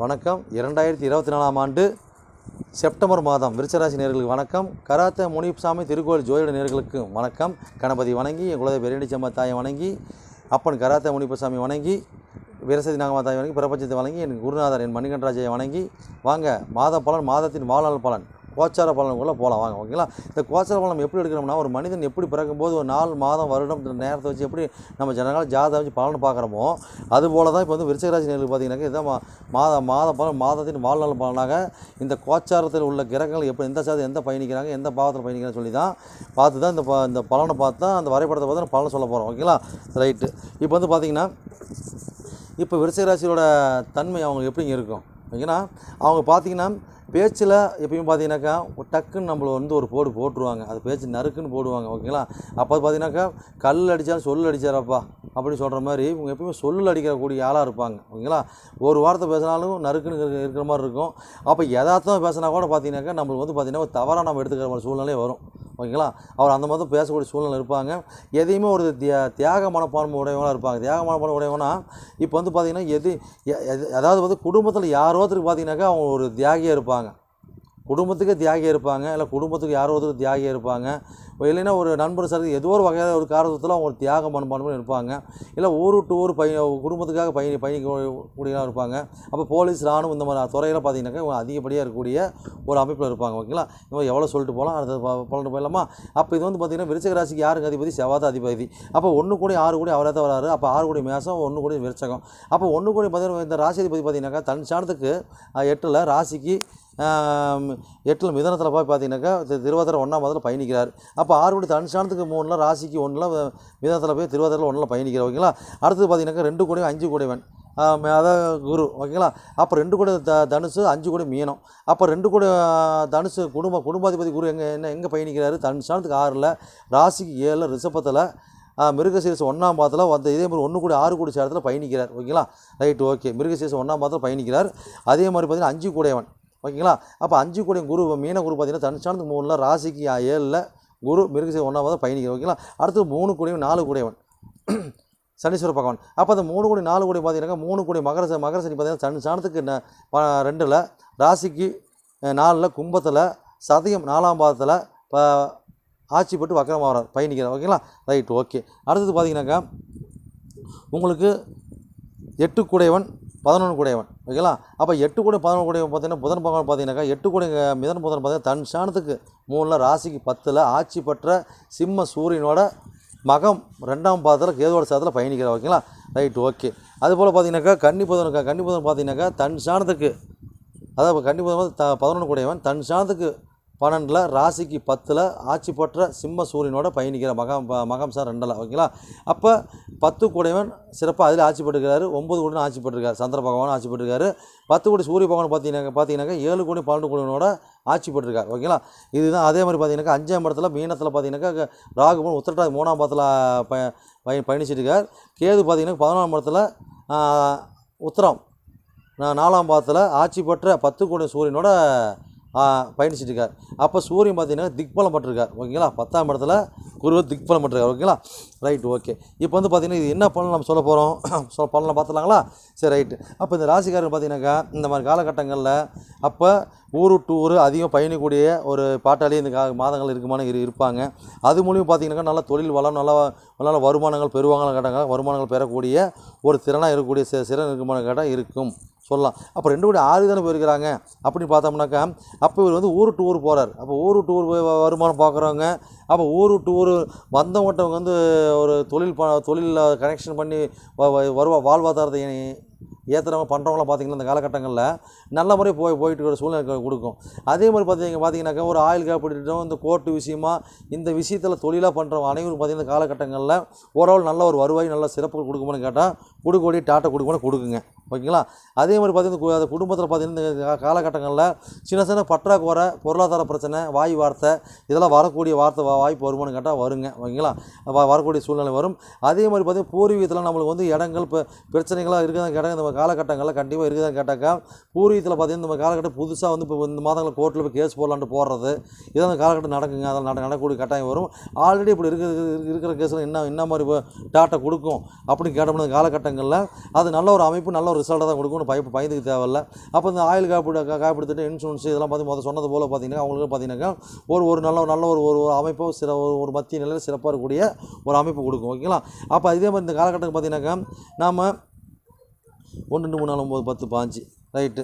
வணக்கம். இரண்டாயிரத்தி இருபத்தி நாலாம் ஆண்டு செப்டம்பர் மாதம் விருச்சராசி நேர்களுக்கு வணக்கம். கராத்த முனிசாமி திருக்கோயில் ஜோதிட நேர்களுக்கு வணக்கம். கணபதி வணங்கி என் குலதெய்வ பெரியடிச்சம்மா தாயை வணங்கி அப்பன் கராத்த முனிப்பசாமி வணங்கி விரசதி நாகமா தாயை வணங்கி பிரபஞ்சத்தை வணங்கி என் குருநாதர் என் மணிகண்டராஜை வணங்கி வாங்க மாத பலன் மாதத்தின் வாழ்நாள் பலன். கோச்சார பலனுக்குள்ளே போகலாம் வாங்க ஓகேங்களா? இந்த கோச்சார பலன் எப்படி எடுக்கணும்னா ஒரு மனிதன் எப்படி பிறக்கும்போது ஒரு நாலு மாதம் வருடம் நேரத்தை வச்சு எப்படி நம்ம ஜனநாள் ஜாதகம் வச்சு பலன் பார்க்குறோமோ அதுபோல தான் இப்போ வந்து விருச்சகராசி நேர்களுக்கு பார்த்தீங்கன்னாக்கா இதான் மாத மாத பலன் மாதத்தின் வாழ்நாள் பலனாக இந்த கோச்சாரத்தில் உள்ள கிரகங்கள் எப்படி எந்த சாதம் எந்த பயணிக்கிறாங்க எந்த பாவத்தில் பயணிக்கிறாங்கன்னு சொல்லி தான் பார்த்து தான் இந்த ப இந்த பலனை பார்த்து தான் அந்த வரைபடத்தை பார்த்து நம்ம பலன் சொல்ல போகிறோம் ஓகேங்களா? ரைட்டு. இப்போ வந்து பார்த்தீங்கன்னா இப்போ விருச்சகராசியோட தன்மை அவங்க எப்படிங்க இருக்கும் ஓகேங்களா? அவங்க பார்த்தீங்கன்னா பேச்சில் எப்பயும் பார்த்தீங்கன்னாக்கா டக்குன்னு நம்மள வந்து ஒரு போடு போட்டுருவாங்க. அது பேச்சு நறுக்குன்னு போடுவாங்க ஓகேங்களா? அப்போ பார்த்தீங்கன்னாக்கா கல் அடித்தாலும் சொல் அடிச்சாரப்பா அப்படி சொல்கிற மாதிரி இவங்க எப்பயுமே சொல்லில் அடிக்கக்கூடிய ஆளாக இருப்பாங்க ஓகேங்களா? ஒரு வார்த்தை பேசினாலும் நறுக்குன்னு இருக்கிற- இருக்கிற மாதிரி இருக்கும். அப்போ யதார்த்தமாக பேசினா கூட பார்த்தீங்கன்னாக்கா நம்மளுக்கு வந்து பார்த்தீங்கன்னா ஒரு தவறாக நம்ம எடுத்துக்கிற மாதிரி சூழ்நிலை வரும். ஓகேங்களா? அவர் அந்த மாதிரி பேசக்கூடிய சூழ்நிலை இருப்பாங்க. எதையுமே ஒரு தியா தியாக மனப்பான்மை உடையவங்களாக இருப்பாங்க. தியாக மனப்பான்மை உடையவனா இப்போ வந்து பார்த்திங்கன்னா எது எ- எது- அதாவது வந்து குடும்பத்தில் யாரோ ஒருத்தருக்கு பார்த்தீங்கன்னாக்கா அவங்க ஒரு தியாகியாக இருப்பாங்க. குடும்பத்துக்கே தியாகி இருப்பாங்க இல்லை குடும்பத்துக்கு யாரோ ஒருத்தர் தியாகி இருப்பாங்க. இல்லைன்னா ஒரு நண்பர் சார் ஏதோ ஒரு வகையான ஒரு காரணத்தில் அவங்க தியாகம் தியாக இருப்பாங்க. இல்லை ஊர் விட்டு ஊர் பய குடும்பத்துக்காக பயணி பயணிக்கக்கூடியவங்க இருப்பாங்க. அப்போ போலீஸ் ராணுவம் இந்த மாதிரி துறையில் பார்த்தீங்கன்னாக்கா இவங்க அதிகப்படியாக இருக்கக்கூடிய ஒரு அமைப்பில் இருப்பாங்க ஓகேங்களா? இவங்க எவ்வளோ சொல்லிட்டு போகலாம் அடுத்தது பலன்ட்டு போயிடலாமா? அப்போ இது வந்து பார்த்தீங்கன்னா விருச்சக ராசிக்கு யாருக்கு அதிபதி? செவ்வாத அதிபதி. அப்போ ஒன்று கூட ஆறு கூட அவரே தான் வராரு. அப்போ ஆறு கோடி மேசம் ஒன்று கோடி விருச்சகம். அப்போ ஒன்று கோடி பார்த்தீங்கன்னா இந்த ராசி அதிபதி பார்த்தீங்கன்னாக்கா தன் சாணத்துக்கு எட்டில் ராசிக்கு எட்டில் மிதனத்தில் போய் பார்த்தீங்கன்னாக்கா திருவாதிரை ஒன்றாம் மாதத்தில் பயணிக்கிறார். அப்போ ஆறு கோடி தன் மூணில் ராசிக்கு ஒன்றில் மிதனத்தில் போய் திருவாதிரையில் ஒன்றில் பயணிக்கிறார் ஓகேங்களா? அடுத்தது பார்த்தீங்கன்னாக்கா ரெண்டு கூடையும் அஞ்சு கோடிவன் அதான் குரு ஓகேங்களா? அப்போ ரெண்டு கோடி த தனுசு அஞ்சு கோடி மீனம். அப்போ ரெண்டு கோடி தனுசு குடும்ப குடும்பாதிபதி குரு எங்கே என்ன எங்கே பயணிக்கிறாரு? தன் ஆறில் ராசிக்கு ஏழில் ரிஷபத்தில் மிருகசீரஸ் ஒன்றாம் பாதத்தில் வந்து இதே மாதிரி ஒன்று கூட ஆறு கோடி சேரத்தில் பயணிக்கிறார் ஓகேங்களா? Right okay. மிருகசீரஸ் ஒன்றாம் பாதத்தில் பயணிக்கிறார். அதே மாதிரி பார்த்தீங்கன்னா அஞ்சு கூடையவன். ஓகேங்களா? அப்போ அஞ்சு கோடி குரு மீன குரு பார்த்தீங்கன்னா தனுஷானத்துக்கு மூணில் ராசிக்கு ஏழில் குரு மிருகசை ஒன்றாவது பாதம் ஓகேங்களா? அடுத்து மூணு கோடியும் நாலு கூடையவன் சனீஸ்வர பகவான். அப்போ அந்த மூணு கோடி நாலு கோடி பார்த்தீங்கன்னாக்கா மூணு கோடி மகர ச- மகர சனி பார்த்தீங்கன்னா சனி சாணத்துக்கு ப- ரெண்டில் ராசிக்கு நாலில் கும்பத்தில் சதயம் நாலாம் பாதத்தில் ப ஆட்சி பெற்று வக்கரமாகிறார் பயணிக்கிறார். ஓகேங்களா? Right okay. அடுத்தது பார்த்தீங்கன்னாக்கா உங்களுக்கு எட்டு கூடையவன் பதினொன்று கூடையவன் ஓகேங்களா? அப்போ எட்டு கூட பதினொன்று கூடையவன் பார்த்தீங்கன்னா புதன் பகவான் பார்த்தீங்கன்னாக்கா எட்டு கூட மிதன் புதன் பார்த்தீங்கன்னா தன் சாணத்துக்கு மூணில் ராசிக்கு பத்தில் ஆட்சி பெற்ற சிம்ம சூரியனோட மகம் ரெண்டாம் பாதத்தில் கேதுவோட சாதத்தில் பயணிக்கிறார் ஓகேங்களா? Right okay. அதுபோல் பார்த்தீங்கன்னாக்கா கன்னி புதன் கன்னி புதன் பார்த்தீங்கன்னாக்கா தன் சாணத்துக்கு அதாவது கன்னி புதன் த பதினொன்று கூடையவன் தன் சாணத்துக்கு பன்னெண்டில் ராசிக்கு பத்தில் ஆட்சி பெற்ற சிம்ம சூரியனோட பயணிக்கிற மகம் ப- மகம் சார் ரெண்டில் ஓகேங்களா? அப்போ பத்து கூடையவன் சிறப்பாக அதில் ஆட்சி பெற்றிருக்காரு ஒம்பது கோடி ஆட்சி பெற்றிருக்காரு சந்திர பகவான் ஆட்சி பெற்றிருக்காரு பத்து கோடி சூரிய பகவான் பார்த்தீங்கன்னா பார்த்தீங்கன்னாக்கா ஏழு கோடி பன்னெண்டு கோடியோட ஆட்சி பெற்றிருக்காரு ஓகேங்களா? இதுதான் அதே மாதிரி பார்த்தீங்கன்னாக்கா அஞ்சாம் இடத்துல மீனத்தில் பார்த்தீங்கன்னாக்கா ராகுபன் உத்திரட்டாதி மூணாம் பாதத்தில் ப பய பயணிச்சிருக்கார். கேது பார்த்தீங்கன்னா பதினொன்றாம் இடத்துல உத்திரம் நாலாம் பாதத்தில் ஆட்சி பெற்ற பத்து கோடி சூரியனோட பயணிச்சிட்டு இருக்கார் அப்போ சூரியன் பார்த்தீங்கன்னா திக்பலம் பட்டிருக்கார். ஓகேங்களா? பத்தாம் இடத்துல குரு திக்பலம் பட்டிருக்கார். ஓகேங்களா? Right okay. இப்போ வந்து பார்த்தீங்கன்னா இது என்ன பலன் நம்ம சொல்ல போகிறோம் சொ பலனை பார்த்துலாங்களா சரி ரைட்டு அப்போ இந்த ராசிக்காரர் பார்த்தீங்கன்னாக்கா இந்த மாதிரி காலகட்டங்களில் அப்போ ஊர் விட்டு ஊர் அதிகம் பயணிக்கூடிய ஒரு பாட்டாளி இந்த கா மாதங்கள் இருக்குமான இரு இருப்பாங்க. அது மூலியம் பார்த்தீங்கன்னாக்கா நல்ல தொழில் வளம் நல்லா நல்ல வருமானங்கள் பெறுவாங்க கேட்டாங்க வருமானங்கள் பெறக்கூடிய ஒரு திறனாக இருக்கக்கூடிய சி- சிறன் இருக்குமான கேட்டால் இருக்கும். சொல்லலாம். அப்போ ரெண்டு கூட ஆறு தானே போயிருக்கிறாங்க? அப்படின்னு பார்த்தோம்னாக்கா அப்போ இவர் வந்து ஊர் டூர் போகிறார் அப்போ ஊர் டூர் போய் வருமானம் பார்க்குறவங்க அப்போ ஊர் டூர் வந்தவங்கட்டவங்க வந்து ஒரு தொழில் ப தொழிலில் கனெக்ஷன் பண்ணி வ- வருவா வாழ்வாதாரத்தை ஏற்றுறவங்க பண்ணுறவங்களாம் பார்த்தீங்கன்னா இந்த காலகட்டங்களில் நல்ல முறை போய் போயிட்டு இருக்கிற சூழ்நிலை கொடுக்கும். அதே மாதிரி பார்த்தீங்க பார்த்தீங்கன்னாக்கா ஒரு ஆயில் காப்பீட்டும் இந்த கோர்ட்டு விஷயமா இந்த விஷயத்தில் தொழிலாக பண்ணுறவங்க அனைவரும் பார்த்தீங்கன்னா இந்த காலகட்டங்களில் ஓரளவு நல்ல ஒரு வருவாய் நல்ல சிறப்பு கொடுக்குமான்னு கேட்டால் கொடுக்கக்கூடிய டாட்டா கொடுக்கணும் கொடுக்குங்க. ஓகேங்களா? அதே மாதிரி பார்த்தீங்கன்னா அந்த குடும்பத்தில் பார்த்தீங்கன்னா இந்த காலகட்டங்களில் சின்ன சின்ன பற்றாக்குறை பொருளாதார பிரச்சனை வாய் வார்த்தை இதெல்லாம் வரக்கூடிய வார்த்தை வா- வாய்ப்பு வருமானு கேட்டால் வருங்க. ஓகேங்களா? வ- வரக்கூடிய சூழ்நிலை வரும். அதே மாதிரி பார்த்தீங்கன்னா பூர்வீகத்தில் நம்மளுக்கு வந்து இடங்கள் பிரச்சனைகளாக இருக்கிற கேட்டால் இந்த காலகட்டங்களில் கண்டிப்பாக இருக்குதான்னு கேட்டாக்கா பூர்வீகத்தில் பார்த்தீங்கன்னா இந்த காலகட்டம் புதுசாக வந்து இப்போ இந்த மாதங்களில் கோர்ட்டில் போய் கேஸ் போடலான்ட்டு போடுறது இதான் அந்த காலகட்டம் நடக்குங்க அதில் நட நடக்கக்கூடிய கட்டாயம் வரும். ஆல்ரெடி இப்படி இருக்கிற இருக்கிற கேஸில் என்ன என்ன மாதிரி டாட்டா கொடுக்கும் அப்படின்னு கேட்டோம்னா காலகட்டங்களில் அது நல்ல ஒரு அமைப்பு நல்ல ஒரு ரிசல்ட்டாக தான் கொடுக்கும்னு பயப்பு பயந்துக்கு தேவையில்ல. அப்போ இந்த ஆயில் காப்பீடு காப்பீடு திட்டம் இன்சூரன்ஸ் இதெல்லாம் பார்த்து முதல் சொன்னது போல் பார்த்தீங்கன்னா அவங்களுக்கு பார்த்தீங்கன்னா ஒரு ஒரு நல்ல நல்ல ஒரு ஒரு ஒரு அமைப்போ சில ஒரு ஒரு மத்திய நிலையில் சிறப்பாக இருக்கக்கூடிய ஒரு அமைப்பு கொடுக்கும் ஓகேங்களா? அப்போ இதே மாதிரி இந்த காலகட்டம் பார்த்தீங்கன்னாக்கா நாம் ஒன்று ரெண்டு மூணு நாலு ஒம்பது பத்து பாஞ்சு. ரைட்டு.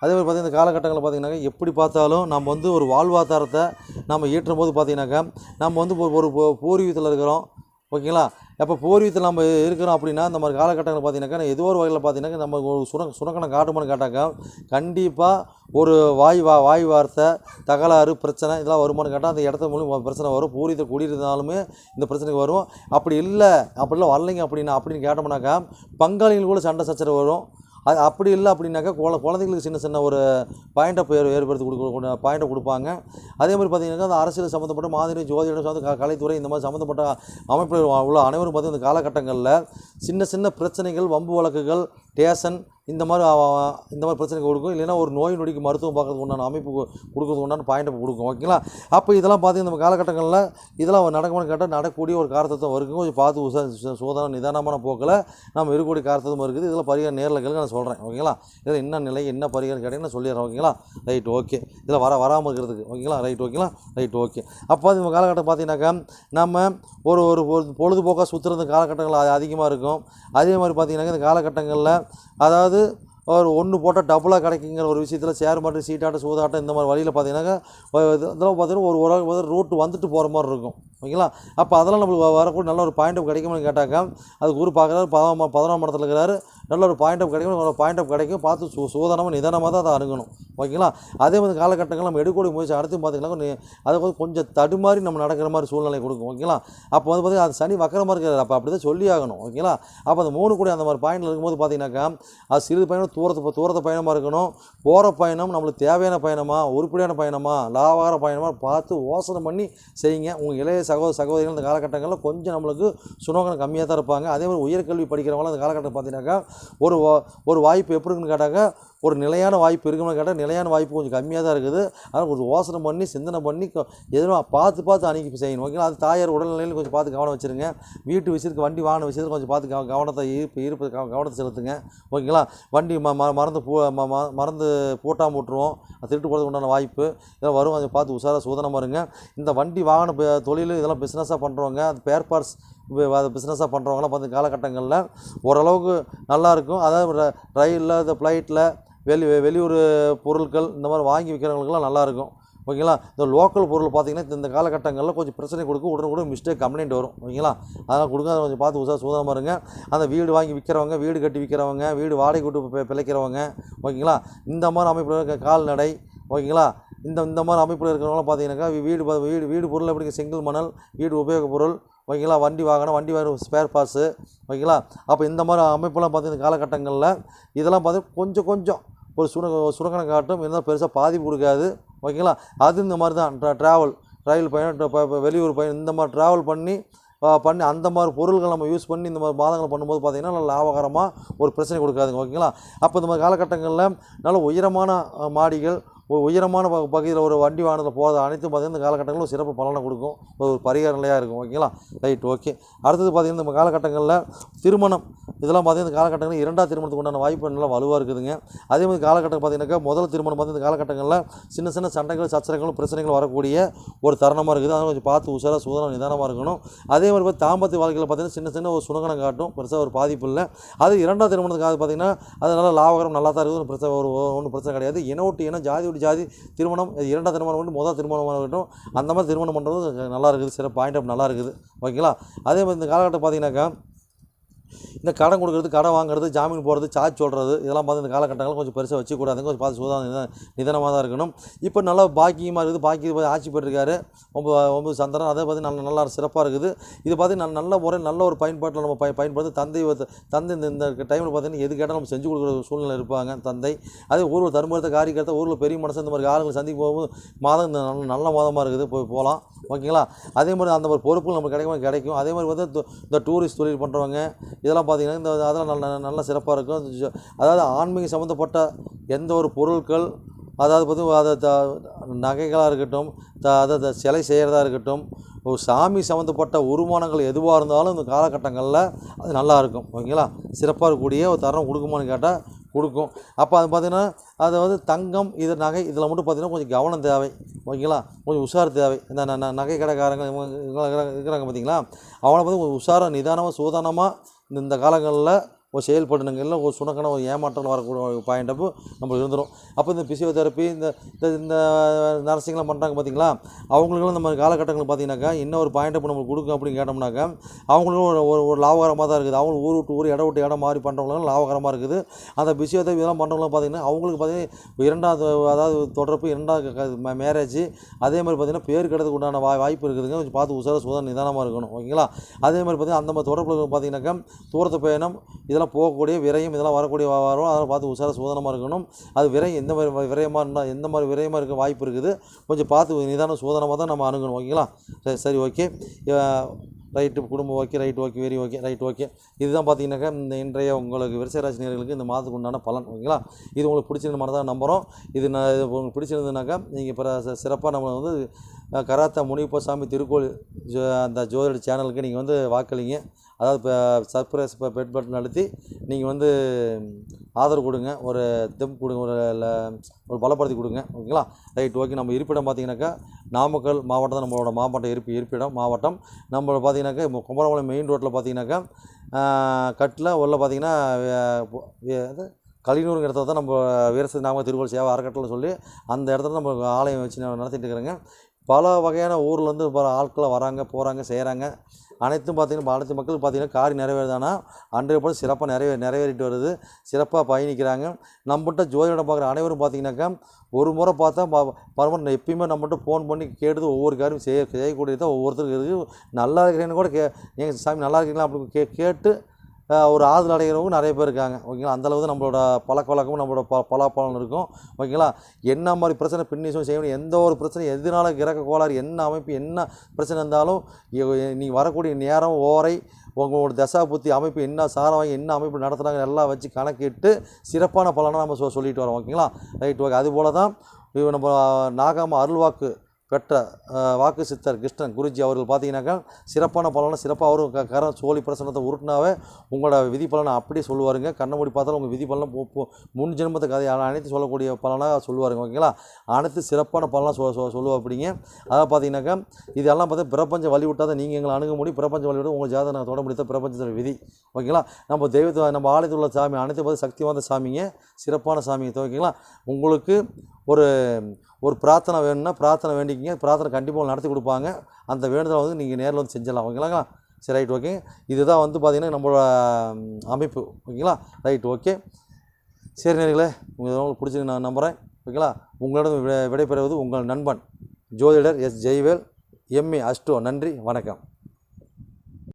அதே மாதிரி பார்த்தீங்கன்னா இந்த காலகட்டங்களில் பார்த்தீங்கன்னாக்கா எப்படி பார்த்தாலும் நம்ம வந்து ஒரு வாழ்வாதாரத்தை நம்ம ஈட்டும் போது பார்த்தீங்கன்னாக்கா நம்ம வந்து ஒரு ஒரு பூர்வீகத்தில் இருக்கிறோம். ஓகேங்களா? அப்போ பூர்வீகத்தில் நம்ம இருக்கிறோம் அப்படின்னா இந்த மாதிரி காலகட்டங்கள் பார்த்தீங்கன்னாக்கா ஏதோ ஒரு வகையில் பார்த்தீங்கன்னா நம்ம ஒரு சுர சுரக்கணம் காட்டுமான்னு கேட்டாக்கா கண்டிப்பாக ஒரு வாய் வா வாய் வார்த்தை தகராறு பிரச்சனை இதெல்லாம் வருமானு கேட்டால் அந்த இடத்து மூலியம் பிரச்சனை வரும். பூர்வீகத்தில் குடியிருந்தாலுமே இந்த பிரச்சனைக்கு வரும். அப்படி இல்லை அப்படிலாம் வரலைங்க அப்படின்னா அப்படின்னு கேட்டோம்னாக்கா பங்காளிகள் கூட சண்டை சச்சரவு வரும். அது அப்படி இல்லை அப்படின்னாக்கா குழ குழந்தைங்களுக்கு சின்ன சின்ன ஒரு பாயிண்டை பேர் ஏற்படுத்தி கொடுக்க பாயிண்டை கொடுப்பாங்க. அதே மாதிரி பார்த்தீங்கன்னாக்கா அந்த அரசியல் சம்மந்தப்பட்ட மாதிரி ஜோதிடம் சார்ந்த கலைத்துறை இந்த மாதிரி சம்மந்தப்பட்ட அமைப்பில் உள்ள அனைவரும் பார்த்தீங்கன்னா இந்த காலகட்டங்களில் சின்ன சின்ன பிரச்சனைகள் வம்பு வழக்குகள் டேஷன் இந்த மாதிரி இந்த மாதிரி பிரச்சனைகள் கொடுக்கும். இல்லைன்னா ஒரு நோய் நொடிக்கு மருத்துவம் பார்க்கறதுக்கு உண்டான அமைப்பு கொடுக்கறதுக்கு உண்டான பாயிண்ட் கொடுக்கும். ஓகேங்களா அப்போ இதெல்லாம் பார்த்தீங்கன்னா நம்ம காலகட்டங்களில் இதெல்லாம் நடக்கணும்னு கேட்டால் நடக்கக்கூடிய ஒரு காரத்தத்துவம் இருக்குது கொஞ்சம் பார்த்து உசா சோதனை நிதானமான போக்கில் நம்ம இருக்கக்கூடிய காரத்தத்துவம் இருக்குது இதில் பரிகாரம் நேரில் கேளுங்க நான் சொல்கிறேன் ஓகேங்களா இதில் என்ன நிலை என்ன பரிகாரம் கேட்டீங்கன்னா சொல்லிடுறேன். ஓகேங்களா ரைட் ஓகே இதில் வர வராமல் இருக்கிறதுக்கு. ஓகேங்களா ரைட் ஓகேங்களா ரைட் ஓகே அப்போ இந்த காலகட்டம் பார்த்தீங்கன்னாக்கா நம்ம ஒரு ஒரு ஒரு பொழுதுபோக்காக சுற்றுறது காலகட்டங்கள் அது அதிகமாக இருக்கும். அதே மாதிரி பார்த்தீங்கன்னாக்கா இந்த காலகட்டங்களில் அதாவது ஒரு ஒன்று போட்டால் டபுளாக கிடைக்குங்கிற ஒரு விஷயத்தில் ஷேர் மார்க்கெட் சீட்டாட்டம் சூதாட்டம் இந்த மாதிரி வழியில் பார்த்தீங்கன்னாக்கா இது- இதெல்லாம் பார்த்தீங்கன்னா ஒரு ஒரு ரூட்டு வந்துட்டு போகிற மாதிரி இருக்கும். ஓகேங்களா? அப்போ அதெல்லாம் நம்மளுக்கு வ- வரக்கூடிய நல்ல ஒரு பாயிண்ட் ஆஃப் கிடைக்கும்னு கேட்டாக்கா அது குரு பார்க்குறாரு பதினாம் பதினொன்றாம் இடத்துல இருக்கிறாரு. நல்ல ஒரு பாயிண்ட் ஆஃப் கிடைக்கும் ஒரு பாயிண்ட் ஆஃப் கிடைக்கும். பார்த்து சு சூதானமாக நிதானமாக தான் அதை அணுகணும். ஓகேங்களா? அதே மாதிரி காலகட்டங்கள் நம்ம எடுக்கூடிய முயற்சி அடுத்து பார்த்தீங்கன்னா அதை வந்து கொஞ்சம் தடுமாறி நம்ம நடக்கிற மாதிரி சூழ்நிலை கொடுக்கும். ஓகேங்களா? அப்போ வந்து பார்த்தீங்கன்னா அது சனி வக்கரமாக இருக்கிறது அப்போ அப்படி தான் சொல்லி ஆகணும். ஓகேங்களா? அப்போ அந்த மூணு கூட அந்த மாதிரி பாயிண்டில் இருக்கும்போது பார்த்தீங்கன்னாக்கா அது சிறிது பயணம் தூரத்து தூரத்து பயணமாக இருக்கணும். போகிற பயணம் நம்மளுக்கு தேவையான பயணமா உருப்படியான பயணமாக லாபகர பயணமாக பார்த்து யோசனை பண்ணி செய்யுங்க. உங்கள் இளைய சகோதர சகோதரிகள் இந்த காலகட்டங்களில் கொஞ்சம் நம்மளுக்கு சுனோகம் கம்மியாக தான் இருப்பாங்க. அதே மாதிரி உயர்கல்வி படிக்கிறவங்களும் அந்த காலகட்டம் பார்த்தீங்கன்னாக்கா ஒரு ஒரு வாய்ப்பு எப்படி இருக்குன்னு கேட்டாக்கா ஒரு நிலையான வாய்ப்பு இருக்குன்னு கேட்டால் நிலையான வாய்ப்பு கொஞ்சம் கம்மியாக தான் இருக்குது. அதனால் கொஞ்சம் யோசனை பண்ணி சிந்தனை பண்ணி எதுவும் பார்த்து பார்த்து அணுகி செய்யணும். ஓகேங்களா? அது தாயார் உடல்நிலையில் கொஞ்சம் பார்த்து கவனம் வச்சுருங்க. வீட்டு விஷயத்துக்கு வண்டி வாகன விஷயத்தில் கொஞ்சம் பார்த்து கவ- கவனத்தை ஈர்ப்பு ஈர்ப்பு கவ- கவனத்தை செலுத்துங்க. ஓகேங்களா? வண்டி ம ம- மறந்து பூ ம- ம- மறந்து பூட்டாமல் விட்டுருவோம். அது திருட்டு போகிறதுக்கு உண்டான வாய்ப்பு. இதெல்லாம் வரும். கொஞ்சம் பார்த்து உஷாராக சூதனம் இருங்க. இந்த வண்டி வாகன தொழில் இதெல்லாம் பிஸ்னஸாக பண்ணுறவங்க அது பேர் பார்ட்ஸ் அதை பிஸ்னஸாக பண்ணுறவங்களாம் பார்த்து காலகட்டங்களில் ஓரளவுக்கு நல்லா இருக்கும். அதாவது ர- ரயிலில் இந்த ஃப்ளைட்டில் வெளி வெளியூர் பொருட்கள் இந்த மாதிரி வாங்கி விற்கிறவங்களுக்குலாம் நல்லாயிருக்கும். ஓகேங்களா? இந்த லோக்கல் பொருள் பார்த்தீங்கன்னா இந்த- காலகட்டங்களில் கொஞ்சம் பிரச்சனை கொடுக்கும். உடனுக்குடன் மிஸ்டேக் கம்ப்ளைண்ட் வரும். ஓகேங்களா? அதனால் கொடுங்க. அதை கொஞ்சம் பார்த்து உஷார் சூதனமாக இருங்க அந்த வீடு வாங்கி விற்கிறவங்க வீடு கட்டி விற்கிறவங்க வீடு வாடகை விட்டு பிழைக்கிறவங்க ஓகேங்களா? இந்த மாதிரி அமைப்பில் இருக்க கால்நடை ஓகேங்களா? இந்த இந்த மாதிரி அமைப்பில் இருக்கிறவங்களாம் பார்த்தீங்கன்னாக்கா வீடு வீடு வீடு பொருள் எப்படி செங்கல் மணல் வீடு உபயோக பொருள் ஓகேங்களா? வண்டி வாகனம் வண்டி வாகனம் ஸ்பேர் பாஸு ஓகேங்களா? அப்போ இந்த மாதிரி அமைப்பெல்லாம் பார்த்தீங்கன்னா காலகட்டங்களில் இதெல்லாம் பார்த்து கொஞ்சம் கொஞ்சம் ஒரு சுர சுரக்கணம் காட்டும் இருந்தால் பெருசாக பாதிப்பு கொடுக்காது. ஓகேங்களா? அது இந்த மாதிரி தான். ட்ராவல் ரயில் பயணம் வெளியூர் பயணம் இந்த மாதிரி ட்ராவல் பண்ணி பண்ணி அந்த மாதிரி பொருள்கள் நம்ம யூஸ் பண்ணி இந்த மாதிரி மாதங்கள் பண்ணும்போது பார்த்திங்கன்னா நல்ல லாபகரமாக ஒரு பிரச்சனை கொடுக்காதுங்க. ஓகேங்களா? அப்போ இந்த மாதிரி காலகட்டங்களில் நல்ல உயரமான மாடிகள் ஒரு உயரமான ப பகுதியில் ஒரு வண்டி வாகனத்தில் போகிறது அனைத்தும் பார்த்திங்கன்னா இந்த காலகட்டங்களில் சிறப்பு பலனை கொடுக்கும். ஒரு பரிகார நிலையாக இருக்கும் ஓகேங்களா? Right okay. அடுத்தது பார்த்தீங்கன்னா நம்ம காலகட்டங்களில் திருமணம். இதெல்லாம் பார்த்தீங்கன்னா இந்த காலகட்டங்களில் இரண்டாம் திருமணத்துக்கு உண்டான வாய்ப்பு நல்லா வலுவாக இருக்குதுங்க. அதே மாதிரி காலகட்டம் பார்த்தீங்கன்னாக்கா முதல் திருமணம் பார்த்து இந்த காலகட்டங்களில் சின்ன சின்ன சண்டைகள் சச்சரங்களும் பிரச்சனைகள் வரக்கூடிய ஒரு தருணமாக இருக்குது. அதை கொஞ்சம் பார்த்து உஷாராக சுதனம் நிதானமாக இருக்கணும். அதே மாதிரி பார்த்து தாம்பத்திய வாழ்க்கையில் பார்த்தீங்கன்னா சின்ன சின்ன ஒரு சுணங்கனம் காட்டும். பெருசாக ஒரு பாதிப்பு இல்லை. அது இரண்டாம் திருமணத்துக்காக பார்த்தீங்கன்னா அது நல்லா லாபகரம் நல்லா தான் இருக்குது. ஒன்றும் பிரச்சனை ஒரு ஒன்றும் பிரச்சனை கிடையாது. இன விட்டு ஜாதி விட்டு ஜாதி திருமணம் இரண்டாம் திருமணம் வந்து முதல் திருமணம் இருக்கட்டும் அந்த மாதிரி திருமணம் பண்ணுறது நல்லா இருக்குது சில பாயிண்ட் ஆஃப் நல்லா இருக்குது. ஓகேங்களா அதே மாதிரி இந்த காலகட்டம் பார்த்தீங்கன்னாக்கா இந்த கடன் கொடுக்குறது கடன் வாங்குறது ஜாமீன் போடுறது சார்ஜ் சொல்கிறது இதெல்லாம் பார்த்து இந்த காலகட்டங்களில் கொஞ்சம் பெருசாக வச்சுக்கூடாதுங்க கொஞ்சம் பார்த்து சுதா நிதானமாக தான் இருக்கணும். இப்போ நல்லா பாக்கியமாக இருக்குது. பாக்கி போய் ஆட்சி பெற்றிருக்காரு. ஒம்பது ஒம்பது சந்திரன் அதே பார்த்து நல்ல நல்லா சிறப்பாக இருக்குது. இது பார்த்து நல்ல நல்ல முறை நல்ல ஒரு பயன்பாட்டில் நம்ம பய பயன்படுத்தி தந்தை தந்தை இந்த இந்த டைமில் பார்த்தீங்கன்னா எது கேட்டாலும் நம்ம செஞ்சு கொடுக்குற ஒரு சூழ்நிலை இருப்பாங்க தந்தை. அதே ஊரில் தருமபுரத்தை காரிக்கத்தை ஊரில் பெரிய மனசு இந்த மாதிரி ஆளுங்களை சந்திக்கும் போகும்போது மாதம் இந்த நல்ல நல்ல மாதமாக இருக்குது. போய் போகலாம். ஓகேங்களா? அதே மாதிரி அந்த மாதிரி பொறுப்புகள் நமக்கு கிடைக்கும்? கிடைக்கும். அதே மாதிரி வந்து இந்த டூரிஸ்ட் தொழில் பண்ணுறவங்க இதெல்லாம் பார்த்தீங்கன்னா இந்த அதெல்லாம் நல்ல நல்ல சிறப்பாக இருக்கும் அதாவது ஆன்மீக சம்மந்தப்பட்ட எந்த ஒரு பொருட்கள் அதாவது பார்த்து அதை த நகைகளாக இருக்கட்டும் த அதை த- சிலை செய்கிறதா இருக்கட்டும் ஒரு சாமி சம்மந்தப்பட்ட உருமானங்கள் எதுவாக இருந்தாலும் இந்த காலகட்டங்களில் அது நல்லா இருக்கும் ஓகேங்களா சிறப்பாக இருக்கக்கூடிய ஒரு தரம் கொடுக்குமான்னு கேட்டால் கொடுக்கும் அப்போ அது பார்த்திங்கன்னா அதை வந்து தங்கம் இது நகை இதில் மட்டும் பார்த்திங்கன்னா கொஞ்சம் கவனம் தேவை ஓகேங்களா கொஞ்சம் உஷார் தேவை இந்த நகை கடைக்காரங்க இவங்க இருக்கிறாங்க- பார்த்திங்களா பார்த்தீங்களா அவனை பார்த்து கொஞ்சம் உஷாராக நிதானமாக சூதானமாக இந்த காலங்களில் ஒரு செயல்படணுங்கள்ல ஒரு சுணக்கான ஒரு ஏமாற்றம் வரக்கூடிய ஒரு பாயிண்ட் நம்ம இருந்துடும் அப்போ இந்த பிசியோதெரப்பி இந்த இந்த இந்த நர்சிங்லாம் பண்ணுறாங்க பார்த்தீங்களா அவங்களுக்கும் நம்ம காலகட்டங்கள் பார்த்தீங்கன்னாக்கா இன்னும் ஒரு பாயிண்டப்போ நம்மளுக்கு கொடுக்கும் அப்படின்னு கேட்டோம்னாக்கா அவங்களுக்கும் ஒரு ஒரு ஒரு லாபகரமாக தான் இருக்குது. அவங்க ஊர் விட்டு ஊர் இடம் விட்டு இடம் மாறி பண்ணுறவங்களும் லாபகரமாக இருக்குது. அந்த பிசியோதெரப்பி இதெல்லாம் பண்ணுறவங்களும் பார்த்தீங்கன்னா அவங்களுக்கு பார்த்தீங்கன்னா இரண்டாவது அதாவது தொடர்பு இரண்டாவது மேரேஜ் அதே மாதிரி பார்த்தீங்கன்னா பேர் கிடத்துக்கு உண்டான வாய் வாய்ப்பு இருக்குதுங்க. கொஞ்சம் பார்த்து உசார சுதம் நிதானமாக இருக்கணும். ஓகேங்களா? அதே மாதிரி பார்த்தீங்கன்னா அந்த மாதிரி தொடர்பில் பார்த்தீங்கன்னாக்கா தூரத்து பயணம் இதெல்லாம் போகக்கூடிய விரயம் இதெல்லாம் வரக்கூடிய வரும். அதெல்லாம் பார்த்து உஷாராக சோதனமாக இருக்கணும். அது விரயம் எந்த மாதிரி விரயமாக இருந்தால் எந்த மாதிரி விரயமாக இருக்க வாய்ப்பு இருக்குது கொஞ்சம் பார்த்து நிதானம் சோதனமாக தான் நம்ம அணுகணும் ஓகேங்களா? சரி சரி ஓகே. ரைட்டு குடும்பம் okay right okay very okay right okay. இதுதான் பார்த்தீங்கன்னாக்கா இந்த இன்றைய உங்களுக்கு விருச்சராசி நேர்களுக்கு இந்த மாதத்துக்கு உண்டான பலன் ஓகேங்களா? இது உங்களுக்கு பிடிச்சிருந்த மாதிரி தான் நம்புகிறோம் இது நான் இது உங்களுக்கு பிடிச்சிருந்ததுனாக்கா நீங்கள் இப்போ சிறப்பாக நம்ம வந்து கராத்தா முனிப்பசாமி திருக்கோள் ஜோ அந்த ஜோதிட சேனலுக்கு நீங்கள் வந்து வாக்களிங்க. அதாவது இப்போ சர்ப்ரைஸ் இப்போ பெட் பட்டன் அழுத்தி நீங்கள் வந்து ஆதரவு கொடுங்க ஒரு தெம்பு கொடுங்க ஒரு ஒரு பலப்படுத்தி கொடுங்க ஓகேங்களா? Right okay. நம்ம இருப்பிடம் பார்த்தீங்கன்னாக்கா நாமக்கல் மாவட்டம் தான் நம்மளோட மாவட்டம் இருப்பி இருப்பிடம் மாவட்டம். நம்ம பார்த்தீங்கன்னாக்கா இப்போ மெயின் ரோட்டில் பார்த்தீங்கன்னாக்கா கட்டில் உள்ள பார்த்தீங்கன்னா வே- அது கலினூருங்கிற இடத்துல தான் நம்ம வீரசதி நாம திருக்கோள் சேவை அறக்கட்டளை சொல்லி அந்த இடத்துல நம்ம ஆலயம் வச்சு நடத்திட்டு இருக்கிறேங்க. பல வகையான ஊர்லேருந்து பல ஆட்களை வராங்க போகிறாங்க செய்கிறாங்க அனைத்தும் பார்த்திங்கன்னா அனைத்து மக்கள் பார்த்திங்கன்னா காரி நிறைவேறுதானா அன்றைய போல் சிறப்பாக நிறைவே நிறைவேறிட்டு வருது. சிறப்பாக பயணிக்கிறாங்க. நம்மகிட்ட ஜோதிடம் பார்க்குற அனைவரும் பார்த்திங்கனாக்கா ஒரு முறை பார்த்தா ப- பரவாயில்ல எப்பயுமே நம்மகிட்ட ஃபோன் பண்ணி கேட்டது ஒவ்வொரு காரியம் செய்ய செய்யக்கூடியது ஒவ்வொருத்தருக்கு இருக்குது நல்லா இருக்கிறேன்னு கூட கே எங்கள் சாமி நல்லா இருக்கீங்களா? அப்படி கே கேட்டு ஒரு ஆறுதல் அடைகிறவங்க நிறைய பேர் இருக்காங்க. ஓகேங்களா? அந்தளவு தான் நம்மளோட பழக்க வழக்கமும் நம்மளோட ப பலாப்பழம் இருக்கும். ஓகேங்களா? என்ன மாதிரி பிரச்சனை பின்னிசும் செய்யணும் எந்த ஒரு பிரச்சனை எதனால கிரக கோளாறு என்ன அமைப்பு என்ன பிரச்சனை இருந்தாலும் நீ வரக்கூடிய நேரம் ஓரை உங்களோட தசா புத்தி அமைப்பு என்ன சாரம் வாங்கி என்ன அமைப்பு நடத்துகிறாங்க எல்லாம் வச்சு கணக்கிட்டு சிறப்பான பலனை நம்ம சொ சொல்லிட்டு வரோம். ஓகேங்களா? Right okay. அதுபோல தான் நம்ம நாகாம அருள்வாக்கு பெற்ற வாக்கு சித்தர் கிருஷ்ணன் குருஜி அவர்கள் பார்த்தீங்கன்னாக்கா சிறப்பான பலனை சிறப்பாக அவரும் க கரம் சோழி பிரசனத்தை உருட்டினாவே உங்களோட விதி பலனை அப்படியே சொல்லுவாருங்க. கண்ணை மூடி பார்த்தாலும் உங்கள் விதி பலனை போ- முன் ஜென்மத்தை கதை அனைத்து சொல்லக்கூடிய பலனாக சொல்லுவாருங்க. ஓகேங்களா? அனைத்து சிறப்பான பலனாக சொ சொ சொல்லுவா அப்படிங்க அதாவது பார்த்தீங்கன்னாக்கா இதெல்லாம் பார்த்தா பிரபஞ்ச வழிவிட்டாத நீங்கள் எங்களை அணுக முடியும். பிரபஞ்ச வழி உங்கள் ஜாதகம் நான் தொட முடித்த பிரபஞ்சத்தோட விதி. ஓகேங்களா? நம்ம தெய்வத்தை நம்ம ஆலயத்தில் உள்ள சாமி அனைத்து பார்த்து சக்தி வாய்ந்த சாமிங்க. சிறப்பான சாமிங்க. ஓகேங்களா? உங்களுக்கு ஒரு ஒரு பிரார்த்தனை வேணும்னா பிரார்த்தனை வேண்டிக்கிங்க. பிரார்த்தனை கண்டிப்பாக நடத்தி கொடுப்பாங்க. அந்த வேண்டுதலை வந்து நீங்கள் நேரில் வந்து செஞ்சிடலாம். ஓகேங்களா? சரி ரைட் ஓகே. இதுதான் வந்து பார்த்திங்கன்னா நம்மளோட அமைப்பு. ஓகேங்களா? Right okay. சரி நேர்களே உங்களுக்கு பிடிச்சி நான் நம்புகிறேன் ஓகேங்களா? உங்களிடம் விடைபெறுவது உங்கள் நண்பன் ஜோதிடர் எஸ். ஜெய்வேல் எம்ஏ அஸ்டோ நன்றி வணக்கம்.